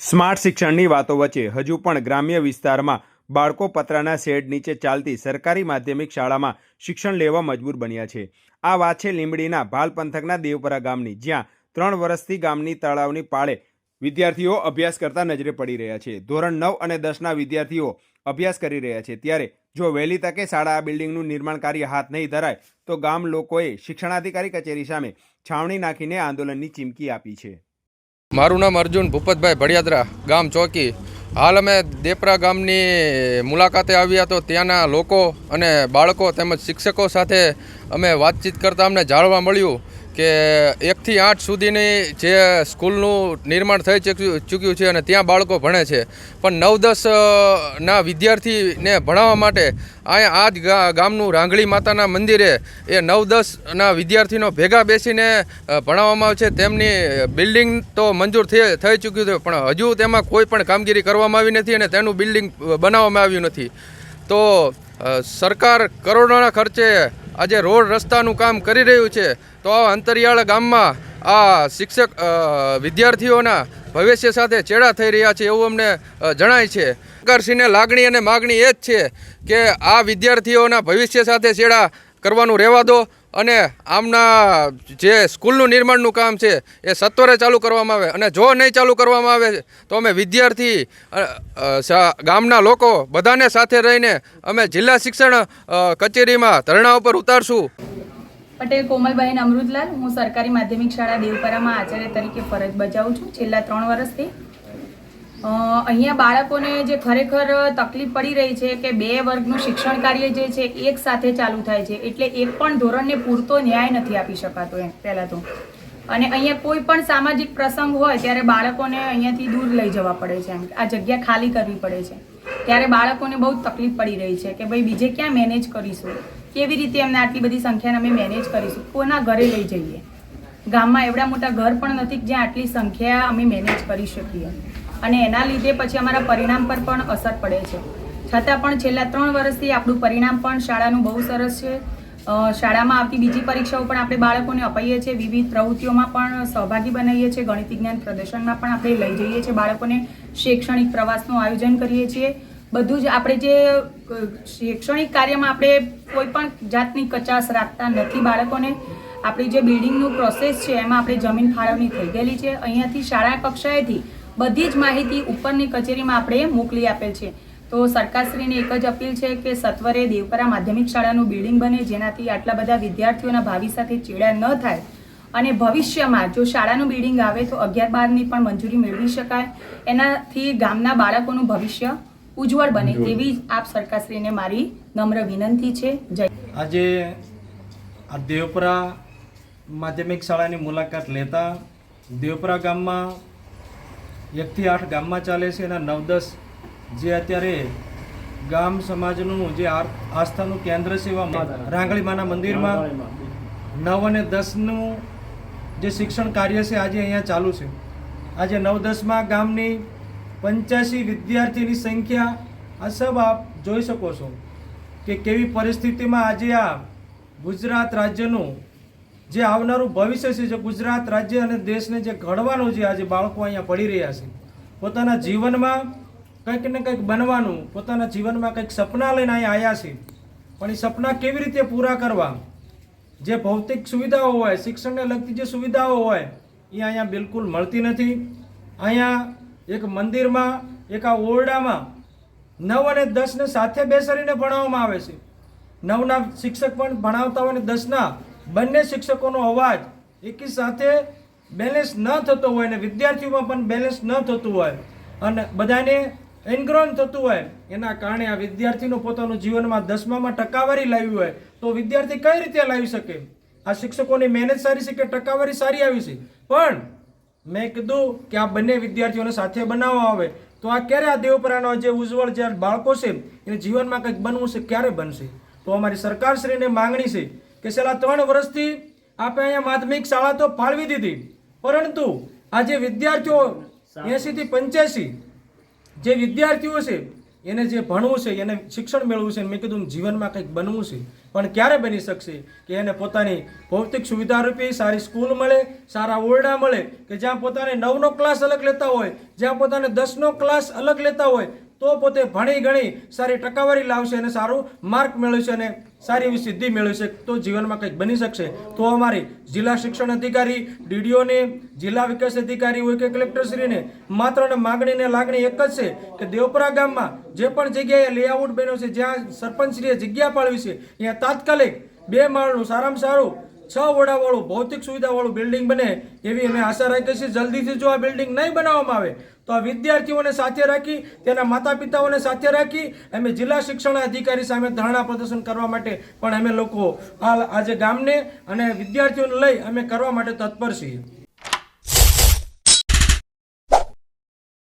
Smart શિક્ષણની વાતો વચ્ચે હજુ પણ ગ્રામ્ય વિસ્તારમાં બાળકો પતરાના શેડ નીચે ચાલતી સરકારી માધ્યમિક શાળામાં શિક્ષણ લેવા મજબૂર બન્યા છે. આ વાત છે લીંબડીના ભાલ પંથકના દેવપરા ગામની, જ્યાં ત્રણ વર્ષથી ગામની તળાવની પાળે વિદ્યાર્થીઓ અભ્યાસ કરતા નજરે પડી રહ્યા છે. ધોરણ નવ અને દસના વિદ્યાર્થીઓ અભ્યાસ કરી રહ્યા છે. ત્યારે જો વહેલી તકે શાળા આ બિલ્ડિંગનું નિર્માણ કાર્ય હાથ નહીં ધરાય, તો ગામ લોકોએ શિક્ષણાધિકારી કચેરી સામે છાવણી નાખીને આંદોલનની ચીમકી આપી છે. મારું નામ અર્જુન ભૂપતભાઈ ભડિયાદરા, ગામ ચોકી. હાલ અમે દેપરા ગામની મુલાકાતે આવ્યા તો ત્યાંના લોકો અને બાળકો તેમજ શિક્ષકો સાથે અમે વાતચીત કરતાં અમને જાણવા મળ્યું. કે એકથી આઠ સુધીની જે સ્કૂલનું નિર્માણ થઈ ચૂક્યું છે અને ત્યાં બાળકો ભણે છે. પણ નવ દસના વિદ્યાર્થીને ભણાવવા માટે અહીંયા આ જ ગામનું રાંગળી માતાના મંદિરે એ નવ દસના વિદ્યાર્થીનો ભેગા બેસીને ભણાવવામાં આવે છે. તેમની બિલ્ડિંગ તો મંજૂર થઈ થઈ ચૂક્યું છે, પણ હજુ તેમાં કોઈ પણ કામગીરી કરવામાં આવી નથી અને તેનું બિલ્ડિંગ બનાવવામાં આવ્યું નથી. તો સરકાર કરોડોના ખર્ચે આજે રોડ રસ્તાનું કામ કરી રહ્યું છે. તો અંતરિયાળ ગામમાં આ શિક્ષક વિદ્યાર્થીઓના ભવિષ્ય સાથે ચેડા થઈ રહ્યા છે એવું અમને જણાય છે. સરકારશ્રીને લાગણી અને માગણી એ જ છે કે આ વિદ્યાર્થીઓના ભવિષ્ય સાથે ચેડા કરવાનું રહેવા દો અને આમના જે સ્કૂલનું નિર્માણનું કામ છે એ સત્વરે ચાલુ કરવામાં આવે અને જો નહીં ચાલુ કરવામાં આવે તો અમે વિદ્યાર્થી ગામના લોકો બધાને સાથે રહીને અમે જિલ્લા શિક્ષણ કચેરીમાં ધરણા ઉપર ઉતારશું. પટેલ કોમલબહેન અમૃતલાલ, હું સરકારી માધ્યમિક શાળા દેવપરામાં આચાર્ય તરીકે ફરજ બજાવું છું. છેલ્લા ત્રણ વર્ષથી અહીંયા બાળકોને જે ખરેખર તકલીફ પડી રહી છે કે બે વર્ગનું શિક્ષણ કાર્ય જે છે એક સાથે ચાલુ થાય છે, એટલે એક પણ ધોરણને પૂરતો ન્યાય નથી આપી શકાતો એમ, પહેલાં તો. અને અહીંયા કોઈ પણ સામાજિક પ્રસંગ હોય ત્યારે બાળકોને અહીંયાથી દૂર લઈ જવા પડે છે આ જગ્યા ખાલી કરવી પડે છે. ત્યારે બાળકોને બહુ તકલીફ પડી રહી છે કે ભાઈ બીજે ક્યાં મેનેજ કરીશું? કેવી રીતે એમને આટલી બધી સંખ્યાને અમે મેનેજ કરીશું? કોના ઘરે લઈ જઈએ? ગામમાં એવડા મોટા ઘર પણ નથી જ્યાં આટલી સંખ્યા અમે મેનેજ કરી શકીએ. અને એના લીધે પછી અમારા પરિણામ પર પણ અસર પડે છે. છતાં પણ છેલ્લા ત્રણ વર્ષથી આપણું પરિણામ પણ શાળાનું બહુ સરસ છે. શાળામાં આવતી બીજી પરીક્ષાઓ પણ આપણે બાળકોને અપાઈએ છીએ. વિવિધ પ્રવૃત્તિઓમાં પણ સહભાગી બનાવીએ છીએ. ગણિત વિજ્ઞાન પ્રદર્શનમાં પણ આપણે લઈ જઈએ છીએ બાળકોને શૈક્ષણિક પ્રવાસનું આયોજન કરીએ છીએ. બધું જ આપણે જે શૈક્ષણિક કાર્યમાં આપણે કોઈ પણ જાતની કચાશ રાખતા નથી બાળકોને. આપણી જે બિલ્ડિંગનું પ્રોસેસ છે, એમાં આપણે જમીન ફાળવણી થઈ ગયેલી છે. અહીંયાથી શાળા કક્ષાએથી બધી જ માહિતી ઉપરની કચેરીમાં આપણે મોકલી આપેલ છે. તો સરકારશ્રીને એક જ અપીલ છે કે સત્વરે દેવપરા માધ્યમિક શાળાનું બિલ્ડિંગ બને, જેનાથી આટલા બધા વિદ્યાર્થીઓના ભાવિ સાથે ચેડા ન થાય. અને ભવિષ્યમાં જો શાળાનું બિલ્ડિંગ આવે તો અગિયાર બારની પણ મંજૂરી મેળવી શકાય. એનાથી ગામના બાળકોનું ભવિષ્ય ઉજ્જવળ બને તેવી જ આપ સરકારશ્રીને મારી નમ્ર વિનંતી છે. જય આજે આ દેવપરા માધ્યમિક શાળાની મુલાકાત લેતા દેવપરા ગામમાં એકથી આઠ ગામમાં ચાલે છે અને નવ દસ જે અત્યારે ગામ સમાજનું જે આસ્થાનું કેન્દ્ર છે એવા રાંગળીમાના મંદિરમાં નવ અને દસનું જે શિક્ષણ કાર્ય છે આજે અહીંયા ચાલુ છે. આજે નવ દસમાં ગામની પંચ્યાસી વિદ્યાર્થીની સંખ્યા આ સબ આપ જોઈ શકો છો કે કેવી પરિસ્થિતિમાં આજે આ ગુજરાત રાજ્યનું જે આવનારું ભવિષ્ય છે, જે ગુજરાત રાજ્ય અને દેશને જે ઘડવાનું છે, આજે બાળકો અહીંયા પડી રહ્યા છે. પોતાના જીવનમાં કંઈક ને કંઈક બનવાનું, પોતાના જીવનમાં કંઈક સપના લઈને અહીંયા આવ્યા છે. પણ એ સપના કેવી રીતે પૂરા કરવા? જે ભૌતિક સુવિધાઓ હોય, શિક્ષણને લગતી જે સુવિધાઓ હોય, એ અહીંયા બિલકુલ મળતી નથી. અહીંયા એક મંદિરમાં, એક આ ઓરડામાં નવ અને દસને સાથે બેસાડીને ભણાવવામાં આવે છે. નવના શિક્ષક પણ ભણાવતા હોય અને દસના બંને શિક્ષકોનો અવાજ એકી સાથે બેલેન્સ ન થતો હોય અને વિદ્યાર્થીઓમાં પણ બેલેન્સ ન થતું હોય અને બધાને એનગ્રોન થતું હોય, એના કારણે આ વિદ્યાર્થીનું પોતાનું જીવનમાં દસમામાં ટકાવારી લાવી હોય, તો વિદ્યાર્થી કઈ રીતે લાવી શકે? આ શિક્ષકોની મહેનત સારી છે કે ટકાવારી સારી આવી છે? પણ મેં કીધું કે આ બંને વિદ્યાર્થીઓને સાથે બનાવવા આવે. તો આ ક્યારે આ દેવપરાનો જે ઉજ્જવળ જે બાળકો છે, એને જીવનમાં કંઈક બનવું છે, ક્યારે બનશે? તો અમારી સરકારશ્રીને માંગણી છે કે છેલ્લા ત્રણ વર્ષથી આપણે અહીંયા માધ્યમિક શાળા તો ફાળવી દીધી, પરંતુ આ જે વિદ્યાર્થીઓ એંશીથી પંચ્યાસી જે વિદ્યાર્થીઓ છે એને જે ભણવું છે, એને શિક્ષણ મેળવવું છે મેં કીધું જીવનમાં કંઈક બનવું છે. પણ ક્યારે બની શકશે? કે એને પોતાની ભૌતિક સુવિધા રૂપે સારી સ્કૂલ મળે, સારા ઓરડા મળે, કે જ્યાં પોતાને નવનો ક્લાસ અલગ લેતા હોય, જ્યાં પોતાને દસનો ક્લાસ અલગ લેતા હોય તો પોતે ભણી ગણી સારી ટકાવારી લાવશે અને સારું માર્ક મેળવશે અને સારી એવી સિદ્ધિ મેળવશે. તો જીવનમાં કંઈક બની શકશે. તો અમારી જિલ્લા શિક્ષણ અધિકારી, ડીડીઓને જિલ્લા વિકાસ અધિકારી હોય કે કલેક્ટરશ્રીને માત્ર ને માગણીને લાગણી એક જ છે કે દેવપરા ગામમાં જે પણ જગ્યાએ લેઆઉટ બન્યો છે, જ્યાં સરપંચશ્રીએ જગ્યા પાડવી છે, ત્યાં તાત્કાલિક બે માળનું સારામાં સારું છ ઓરડાવાળું ભૌતિક સુવિધાવાળું બિલ્ડિંગ બને એવી અમે આશા રાખીએ છીએ. જલ્દીથી જો આ બિલ્ડિંગ નહીં બનાવવામાં આવે, તો આ વિદ્યાર્થીઓને સાથે રાખી, તેના માતા પિતાઓને સાથે રાખી, અમે જિલ્લા શિક્ષણ અધિકારી સામે ધરણા પ્રદર્શન કરવા માટે પણ અમે લોકો આજે ગામને અને વિદ્યાર્થીઓને લઈ અમે કરવા માટે તત્પર છીએ.